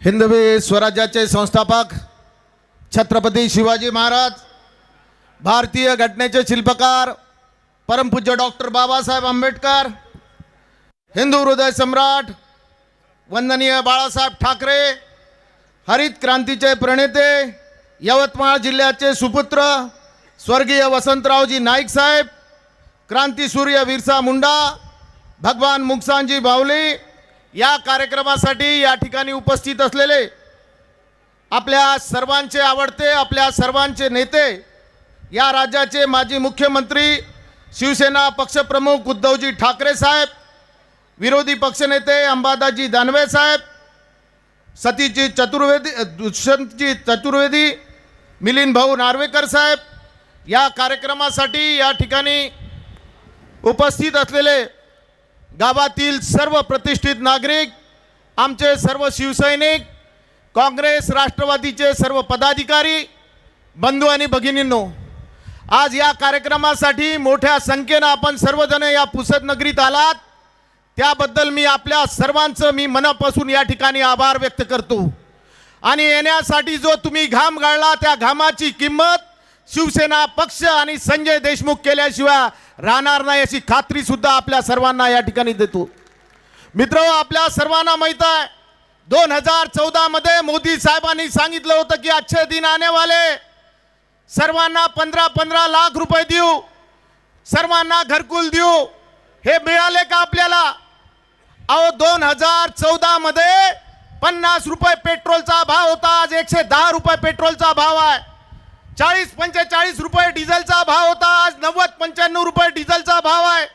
हिंदवी स्वराज्याचे संस्थापक छत्रपती शिवाजी महाराज भारतीय घटनेचे शिल्पकार परमपूज्य डॉक्टर बाबासाहेब आंबेडकर हिंदू हृदय सम्राट वंदनीय बाळासाहेब ठाकरे हरित क्रांतीचे प्रणेते यवतमाळ जिल्ह्याचे सुपुत्र स्वर्गीय वसंतरावजी नाईक साहेब क्रांतीसूर्य विरसा मुंडा भगवान मुक्सांजी बावली या कार्यक्रमासाठी या ठिकाणी उपस्थित असलेले आपल्या सर्वांचे आवडते आपल्या सर्वांचे नेते या राज्याचे माजी मुख्यमंत्री शिवसेना पक्षप्रमुख उद्धवजी ठाकरे साहेब विरोधी पक्षनेते अंबादाजी दानवे साहेब सतीजी चतुर्वेदी दुष्यंतजी चतुर्वेदी मिलिंद भाऊ नार्वेकर साहेब या कार्यक्रमासाठी या ठिकाणी उपस्थित असलेले गावातील सर्व प्रतिष्ठित नागरिक आमचे सर्व शिवसैनिक काँग्रेस राष्ट्रवादीचे सर्व पदाधिकारी बंधू आणि भगिनींनो आज या कार्यक्रमासाठी मोठ्या संख्येनं आपण सर्वजण या पुसद नगरीत आलात. त्याबद्दल मी आपल्या सर्वांचं मी मनापासून या ठिकाणी आभार व्यक्त करतो. आणि येण्यासाठी जो तुम्ही घाम गाळला त्या घामाची किंमत शिवसेना पक्ष आणि संजय देशमुख केल्याशिवाय राहणार नाही अशी खात्री सुद्धा आपल्या सर्वांना या ठिकाणी देतो. मित्र आपल्या सर्वांना माहीत आहे दोन हजार चौदा मध्ये मोदी साहेबांनी सांगितलं होतं की अच्छे दिन आने वाले सर्वांना पंधरा पंधरा लाख रुपये देऊ. सर्वांना घरकुल देऊ. हे मिळाले का आपल्याला? अहो दोन हजार चौदा मध्ये पन्नास रुपये पेट्रोलचा भाव होता. आज एकशे दहा रुपये पेट्रोलचा भाव आहे. चाळीस पंचेचाळीस रुपये डिझेलचा भाव होता आज नव्वद पंच्याण्णव रुपये डिझेलचा भाव आहे.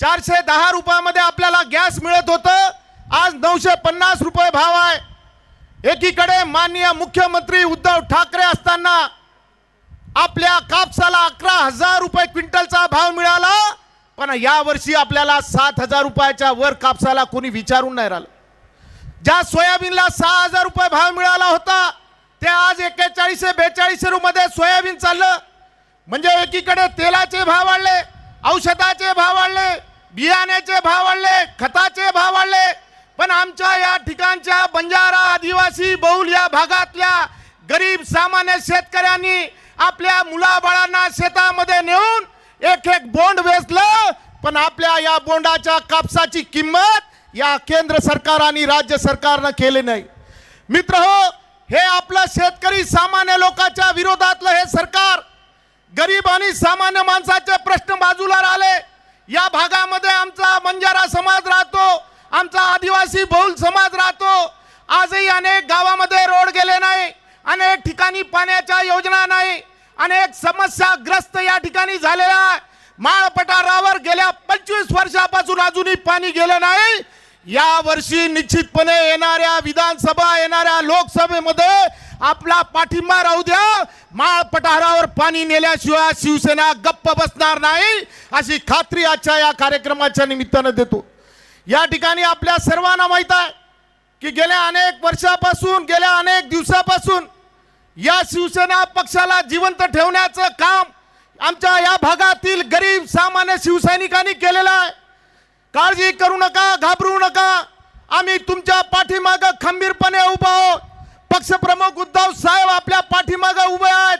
चारशे दहा रुपयामध्ये आपल्याला गॅस मिळत होतं आज नऊशे पन्नास रुपये भाव आहे. एकीकडे माननीय मुख्यमंत्री उद्धव ठाकरे असताना आपल्या कापसाला अकरा हजार रुपये क्विंटलचा भाव मिळाला पण यावर्षी आपल्याला सात हजार रुपयाच्या वर कापसाला कोणी विचारून नाही राहिलं. ज्या सोयाबीनला सहा हजार रुपये भाव मिळाला होता ते आज एक्केचाळीसशे बेचाळीसशे रुपये सोयाबीन चाललं. म्हणजे एकीकडे तेलाचे भाव वाढले औषधाचे भाव वाढले बियाण्याचे भाव वाढले खताचे भाव वाढले. पण आमच्या या ठिकाणच्या बंजारा आदिवासी बहुल या भागातल्या गरीब सामान्य शेतकऱ्यांनी आपल्या मुलाबाळांना शेतामध्ये नेऊन एक एक बोंड वेचलं. पण आपल्या या बोंडाच्या कापसाची किंमत या केंद्र सरकार आणि राज्य सरकारनं केली नाही. मित्र हो हे आपलं शेतकरी सामान्य लोकांच्या विरोधातलं हे सरकार गरीब आणि सामान्य माणसाचे प्रश्न बाजूला राहिले. या भागामध्ये आमचा बंजारा समाज राहतो आमचा आदिवासी बहुल समाज राहतो. आजही अनेक गावामध्ये रोड गेले नाही अनेक ठिकाणी पाण्याच्या योजना नाही अनेक समस्याग्रस्त या ठिकाणी झालेल्या माळ पठारावर गेल्या पंचवीस वर्षापासून अजूनही पाणी गेलं नाही. या वर्षी निश्चितपणे येणाऱ्या विधानसभा येणाऱ्या लोकसभेमध्ये आपला पाठिंबा राहू द्या. माळ पठारावर पाणी नेल्याशिवाय शिवसेना गप्प बसणार नाही अशी खात्री आजच्या या कार्यक्रमाच्या निमित्तानं देतो. या ठिकाणी आपल्या सर्वांना माहीत आहे की गेल्या अनेक वर्षापासून गेल्या अनेक दिवसापासून या शिवसेना पक्षाला जिवंत ठेवण्याचं काम आमच्या या भागातील गरीब सामान्य शिवसैनिकांनी केलेलं आहे. काळजी करू नका घाबरू नका. आम्ही तुमच्या पाठीमाग खंबीरपणे उभा आहोत. पक्षप्रमुख उद्धव साहेब आपल्या पाठीमाग उभे आहेत.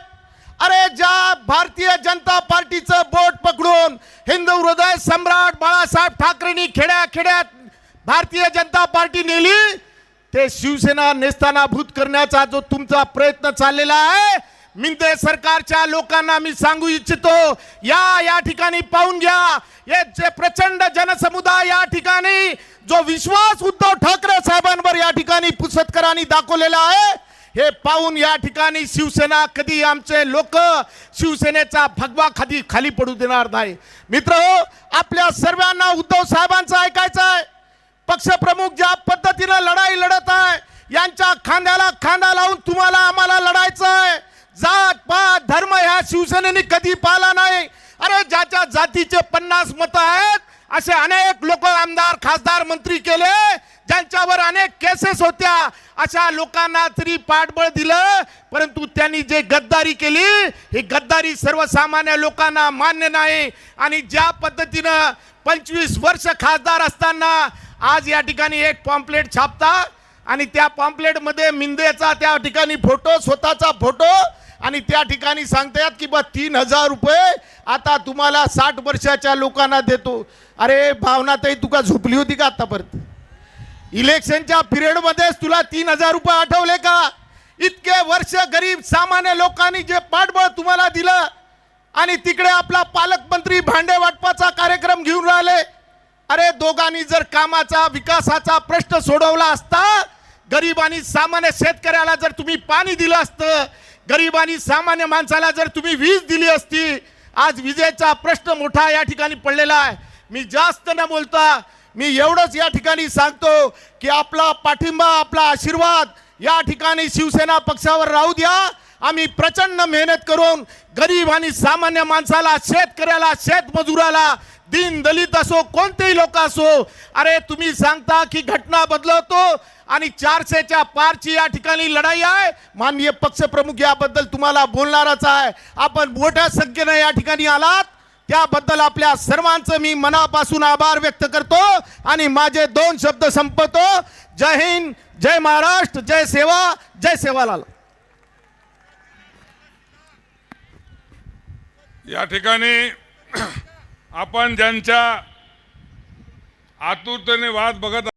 अरे ज्या भारतीय जनता पार्टीचं बोट पकडून हिंदू हृदय सम्राट बाळासाहेब ठाकरेंनी खेड्या खेड्यात भारतीय जनता पार्टी नेली ते शिवसेना नेस्तानाभूत करण्याचा जो तुमचा प्रयत्न चाललेला आहे मिंते सरकारच्या लोकांना मी सांगू इच्छितो या या ठिकाणी पाहून घ्या. हे जे प्रचंड जनसमुदाय या ठिकाणी जो विश्वास उद्धव ठाकरे साहेबांवर या ठिकाणी पुसतकरांनी दाखवलेला आहे हे पाहून या ठिकाणी शिवसेना कधी आमचे लोक शिवसेनेचा भगवा खाली खाली पडू देणार नाही. मित्र आपल्या सर्वांना उद्धव साहेबांचं ऐकायचं आहे. पक्षप्रमुख ज्या पद्धतीनं लढाई लढत आहे यांच्या खांद्याला खांदा लावून तुम्हाला आम्हाला लढायचं आहे. जात पात धर्म ह्या शिवसेनेने कधी पाहिला नाही. अरे ज्याच्या जातीचे पन्नास मत आहेत असे अनेक लोक आमदार खासदार मंत्री केले ज्यांच्यावर अनेक केसेस होत्या. अशा लोकांना तरी पाठबळ दिलं परंतु त्यांनी जे गद्दारी केली ही गद्दारी सर्वसामान्य लोकांना मान्य नाही. आणि ज्या पद्धतीनं पंचवीस वर्ष खासदार असताना आज या ठिकाणी एक पॉम्पलेट छापता आणि त्या पॉम्पलेटमध्ये मिंदेचा त्या ठिकाणी फोटो स्वतःचा फोटो आणि त्या ठिकाणी सांगतायत की बा तीन हजार रुपये आता तुम्हाला साठ वर्षाच्या लोकांना देतो. अरे भावनातही तुका झोपली होती का आतापर्यंत? इलेक्शनच्या पिरियडमध्येच तुला तीन हजार रुपये आठवले का? इतके वर्ष गरीब सामान्य लोकांनी जे पाठबळ तुम्हाला दिलं आणि तिकडे आपला पालकमंत्री भांडे वाटपाचा कार्यक्रम घेऊन राहिले. अरे दोघांनी जर कामाचा विकासाचा प्रश्न सोडवला असता गरीब आणि सामान्य शेतकऱ्याला जर तुम्ही पाणी दिलं असतं गरीब आणि सामान्य माणसाला जर तुम्ही वीज दिली असती आज विजेचा प्रश्न मोठा या ठिकाणी पडलेला आहे. मी जास्त न बोलता मी एवढंच या ठिकाणी सांगतो की आपला पाठिंबा आपला आशीर्वाद या ठिकाणी शिवसेना पक्षावर राहू द्या. आम्ही प्रचंड मेहनत करून गरीब आणि सामान्य माणसाला शेतकऱ्याला शेतमजुराला दीन दलित असो कोणतेही लोक असो अरे तुम्ही सांगता की घटना बदलवतो आणि चारशेच्या पारची या ठिकाणी लढाई आहे. माननीय पक्षप्रमुख याबद्दल तुम्हाला बोलणारच आहे. आपण मोठ्या संख्येनं या ठिकाणी आलात. त्याबद्दल आपल्या सर्वांचं मी मनापासून आभार व्यक्त करतो आणि माझे दोन शब्द संपतो जय हिंद जय महाराष्ट्र जय सेवा जय सेवालाल. या ठिकाणी आपण ज्यांच्या आतुरतेने वाद बघत